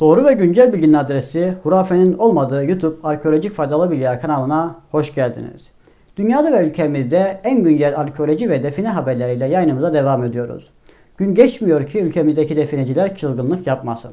Doğru ve güncel bilginin adresi hurafenin olmadığı YouTube Arkeolojik Faydalı Bilgiler kanalına hoş geldiniz. Dünyada ve ülkemizde en güncel arkeoloji ve define haberleriyle yayınımıza devam ediyoruz. Gün geçmiyor ki ülkemizdeki defineciler çılgınlık yapmasın.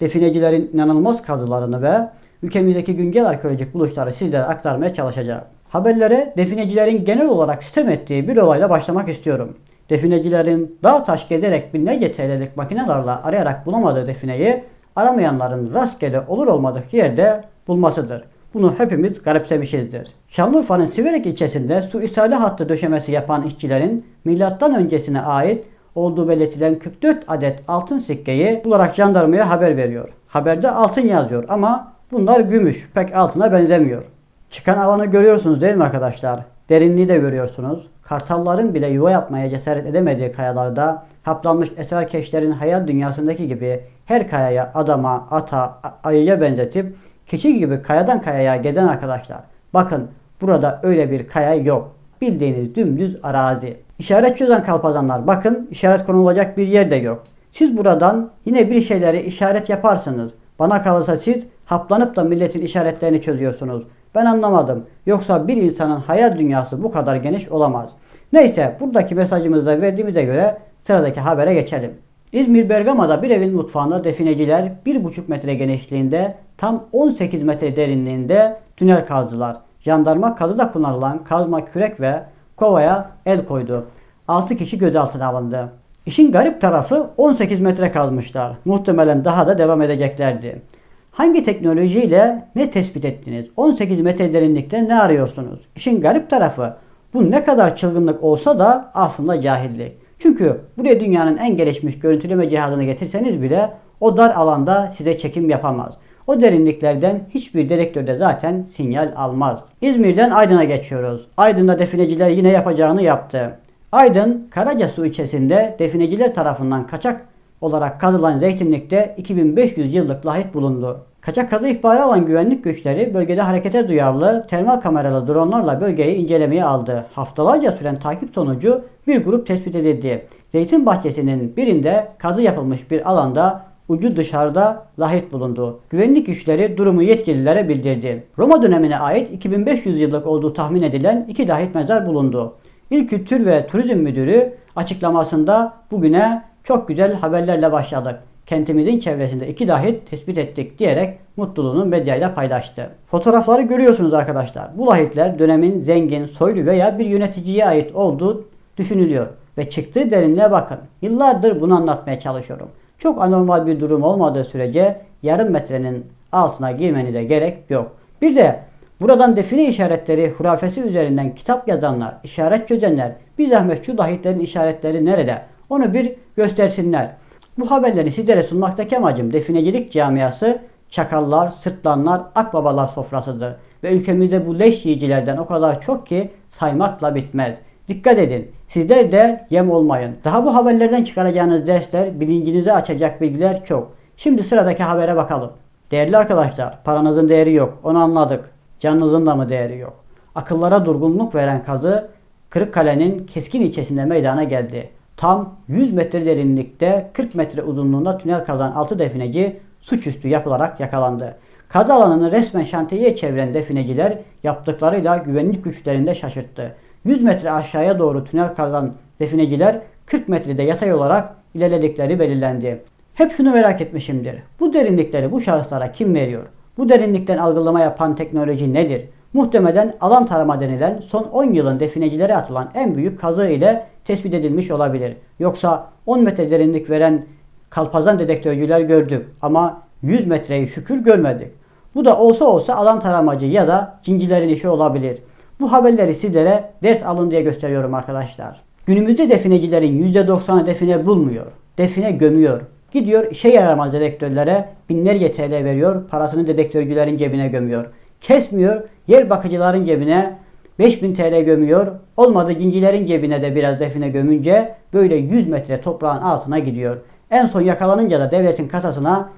Definecilerin inanılmaz kazılarını ve ülkemizdeki güncel arkeolojik buluşları sizlere aktarmaya çalışacağım. Haberlere definecilerin genel olarak sitem ettiği bir olayla başlamak istiyorum. Definecilerin dağ taş gezerek binlerce TL'lik makinelerle arayarak bulamadığı defineyi aramayanların rastgele olur olmadık yerde bulmasıdır. Bunu hepimiz garipsemişizdir. Şanlıurfa'nın Siverek ilçesinde su ishali hattı döşemesi yapan işçilerin milattan öncesine ait olduğu belirtilen 44 adet altın sikkeyi bularak jandarmaya haber veriyor. Haberde altın yazıyor ama bunlar gümüş, pek altına benzemiyor. Çıkan alanı görüyorsunuz değil mi arkadaşlar? Derinliği de görüyorsunuz. Kartalların bile yuva yapmaya cesaret edemediği kayalarda haplanmış esrarkeşlerin hayal dünyasındaki gibi her kayaya adama, ata, ayıya benzetip keçi gibi kayadan kayaya gezen arkadaşlar. Bakın burada öyle bir kaya yok. Bildiğiniz dümdüz arazi. İşaret çözen kalpazanlar bakın işaret konulacak bir yer de yok. Siz buradan yine bir şeyleri işaret yaparsınız. Bana kalırsa siz haplanıp da milletin işaretlerini çözüyorsunuz. Ben anlamadım. Yoksa bir insanın hayal dünyası bu kadar geniş olamaz. Neyse buradaki mesajımızı da verdiğimize göre sıradaki habere geçelim. İzmir Bergama'da bir evin mutfağında defineciler 1,5 metre genişliğinde tam 18 metre derinliğinde tünel kazdılar. Jandarma kazıda kullanılan kazma, kürek ve kovaya el koydu. 6 kişi gözaltına alındı. İşin garip tarafı 18 metre kazmışlar. Muhtemelen daha da devam edeceklerdi. Hangi teknolojiyle ne tespit ettiniz? 18 metre derinlikte ne arıyorsunuz? İşin garip tarafı bu ne kadar çılgınlık olsa da aslında cahillik. Çünkü buraya dünyanın en gelişmiş görüntüleme cihazını getirseniz bile o dar alanda size çekim yapamaz. O derinliklerden hiçbir dedektörde zaten sinyal almaz. İzmir'den Aydın'a geçiyoruz. Aydın'da defineciler yine yapacağını yaptı. Aydın, Karacasu ilçesinde defineciler tarafından kaçak olarak kazılan zeytinlikte 2500 yıllık lahit bulundu. Kaçak kazı ihbarı alan güvenlik güçleri bölgede harekete duyarlı termal kameralı dronlarla bölgeyi incelemeye aldı. Haftalarca süren takip sonucu bir grup tespit edildi. Zeytin bahçesinin birinde kazı yapılmış bir alanda ucu dışarıda lahit bulundu. Güvenlik güçleri durumu yetkililere bildirdi. Roma dönemine ait 2500 yıllık olduğu tahmin edilen iki lahit mezar bulundu. İl Kültür ve Turizm Müdürü açıklamasında bugüne çok güzel haberlerle başladık. Kentimizin çevresinde iki lahit tespit ettik diyerek mutluluğunu medyayla paylaştı. Fotoğrafları görüyorsunuz arkadaşlar. Bu lahitler dönemin zengin, soylu veya bir yöneticiye ait olduğu düşünülüyor. Ve çıktığı derinliğe bakın. Yıllardır bunu anlatmaya çalışıyorum. Çok anormal bir durum olmadığı sürece yarım metrenin altına girmeni de gerek yok. Bir de buradan define işaretleri hurafesi üzerinden kitap yazanlar, işaret çözenler bir zahmet şu lahitlerin işaretleri nerede? Onu bir göstersinler. Bu haberleri sizlere sunmaktaki amacım definecilik camiası çakallar, sırtlanlar, akbabalar sofrasıdır. Ve ülkemizde bu leş yiyicilerden o kadar çok ki saymakla bitmez. Dikkat edin. Sizler de yem olmayın. Daha bu haberlerden çıkaracağınız dersler, bilincinizi açacak bilgiler çok. Şimdi sıradaki habere bakalım. Değerli arkadaşlar, paranızın değeri yok. Onu anladık. Canınızın da mı değeri yok? Akıllara durgunluk veren kazı Kırıkkale'nin Keskin ilçesinde meydana geldi. Tam 100 metre derinlikte 40 metre uzunluğunda tünel kazan 6 defineci suçüstü yapılarak yakalandı. Kazı alanını resmen şantiyeye çeviren defineciler yaptıklarıyla güvenlik güçlerinde şaşırttı. 100 metre aşağıya doğru tünel kazan defineciler 40 metrede yatay olarak ilerledikleri belirlendi. Hep şunu merak etmişimdir. Bu derinlikleri bu şahıslara kim veriyor? Bu derinlikten algılama yapan teknoloji nedir? Muhtemelen alan tarama denilen son 10 yılın definecilere atılan en büyük kazı ile tespit edilmiş olabilir. Yoksa 10 metre derinlik veren kalpazan dedektörcüler gördük ama 100 metreyi şükür görmedik. Bu da olsa olsa alan taramacı ya da cincilerin işi olabilir. Bu haberleri sizlere ders alın diye gösteriyorum arkadaşlar. Günümüzde definecilerin %90'ı define bulmuyor. Define gömüyor. Gidiyor işe yaramaz dedektörlere binlerce TL veriyor. Parasını dedektörcülerin cebine gömüyor. Kesmiyor. Yer bakıcıların cebine 5000 TL gömüyor. Olmadı cincilerin cebine de biraz define gömünce böyle 100 metre toprağın altına gidiyor. En son yakalanınca da devletin kasasına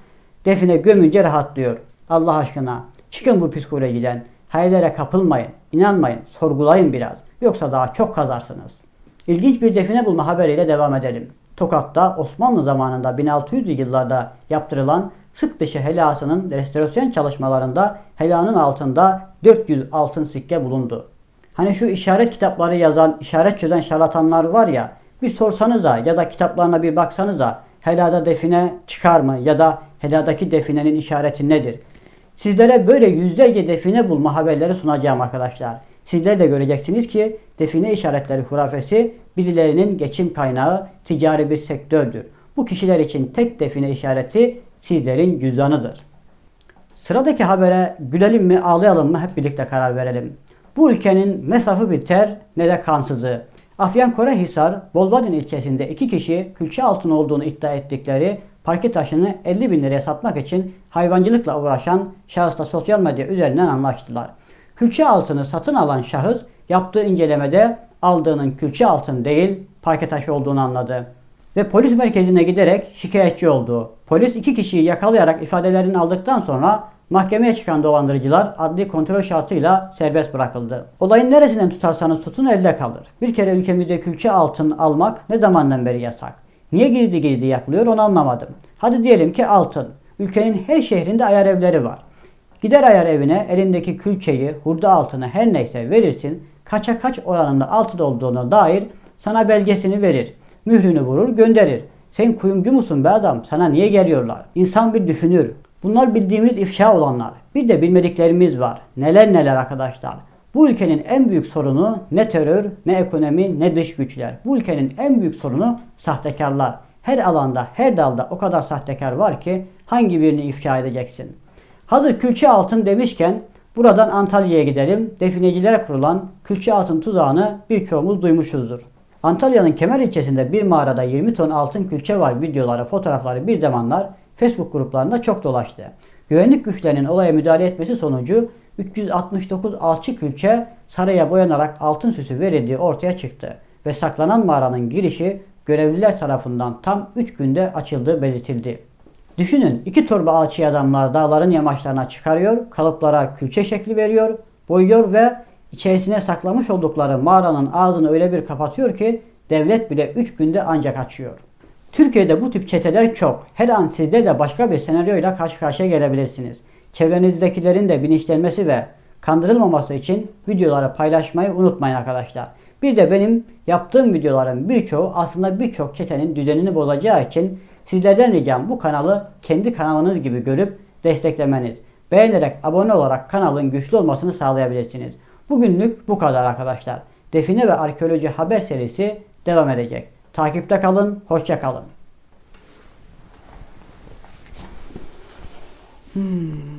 define gömünce rahatlıyor. Allah aşkına çıkın bu psikolojiden. Hayallere kapılmayın. inanmayın. Sorgulayın biraz. Yoksa daha çok kazarsınız. İlginç bir define bulma haberiyle devam edelim. Tokat'ta Osmanlı zamanında 1600'lü yıllarda yaptırılan sık dışı helasının restorasyon çalışmalarında helanın altında 400 altın sikke bulundu. Hani şu işaret kitapları yazan, işaret çözen şarlatanlar var ya, bir sorsanıza ya da kitaplarına bir baksanıza helada define çıkar mı ya da heladaki definenin işareti nedir? Sizlere böyle yüzlerce define bulma haberleri sunacağım arkadaşlar. Sizler de göreceksiniz ki define işaretleri hurafesi birilerinin geçim kaynağı ticari bir sektördür. Bu kişiler için tek define işareti sizlerin cüzdanıdır. Sıradaki habere gülelim mi ağlayalım mı hep birlikte karar verelim. Bu ülkenin ne safı biter ne de kansızı. Afyonkarahisar, Bolvadin ilçesinde iki kişi külçe altın olduğunu iddia ettikleri parke taşını 50 bin liraya satmak için hayvancılıkla uğraşan şahısla sosyal medya üzerinden anlaştılar. Külçe altını satın alan şahıs yaptığı incelemede aldığının külçe altın değil parke taşı olduğunu anladı ve polis merkezine giderek şikayetçi oldu. Polis iki kişiyi yakalayarak ifadelerini aldıktan sonra mahkemeye çıkan dolandırıcılar adli kontrol şartıyla serbest bırakıldı. Olayın neresinden tutarsanız tutun elde kalır. Bir kere ülkemizde külçe altın almak ne zamandan beri yasak? Niye gizli gizli yapılıyor onu anlamadım. Hadi diyelim ki altın. Ülkenin her şehrinde ayar evleri var. Gider ayar evine elindeki külçeyi, hurda altını her neyse verirsin. Kaça kaç oranında altın olduğuna dair sana belgesini verir. Mührünü vurur gönderir. Sen kuyumcu musun be adam? Sana niye geliyorlar? İnsan bir düşünür. Bunlar bildiğimiz ifşa olanlar. Bir de bilmediklerimiz var. Neler neler arkadaşlar. Bu ülkenin en büyük sorunu ne terör, ne ekonomi, ne dış güçler. Bu ülkenin en büyük sorunu sahtekarlar. Her alanda, her dalda o kadar sahtekar var ki hangi birini ifşa edeceksin? Hazır külçe altın demişken buradan Antalya'ya gidelim. Definecilere kurulan külçe altın tuzağını birçoğumuz duymuşuzdur. Antalya'nın Kemer ilçesinde bir mağarada 20 ton altın külçe var videoları, fotoğrafları bir zamanlar Facebook gruplarında çok dolaştı. Güvenlik güçlerinin olaya müdahale etmesi sonucu 369 alçı külçe saraya boyanarak altın süsü verildiği ortaya çıktı ve saklanan mağaranın girişi görevliler tarafından tam 3 günde açıldığı belirtildi. Düşünün iki torba alçı adamlar dağların yamaçlarına çıkarıyor, kalıplara külçe şekli veriyor, boyuyor ve içerisine saklamış oldukları mağaranın ağzını öyle bir kapatıyor ki devlet bile 3 günde ancak açıyor. Türkiye'de bu tip çeteler çok. Her an sizde de başka bir senaryoyla karşı karşıya gelebilirsiniz. Çevrenizdekilerin de bilinçlenmesi ve kandırılmaması için videoları paylaşmayı unutmayın arkadaşlar. Bir de benim yaptığım videoların birçoğu aslında birçok çetenin düzenini bozacağı için sizlerden ricam bu kanalı kendi kanalınız gibi görüp desteklemeniz. Beğenerek abone olarak kanalın güçlü olmasını sağlayabilirsiniz. Bugünlük bu kadar arkadaşlar. Define ve arkeoloji haber serisi devam edecek. Takipte kalın, hoşça kalın. Hmm.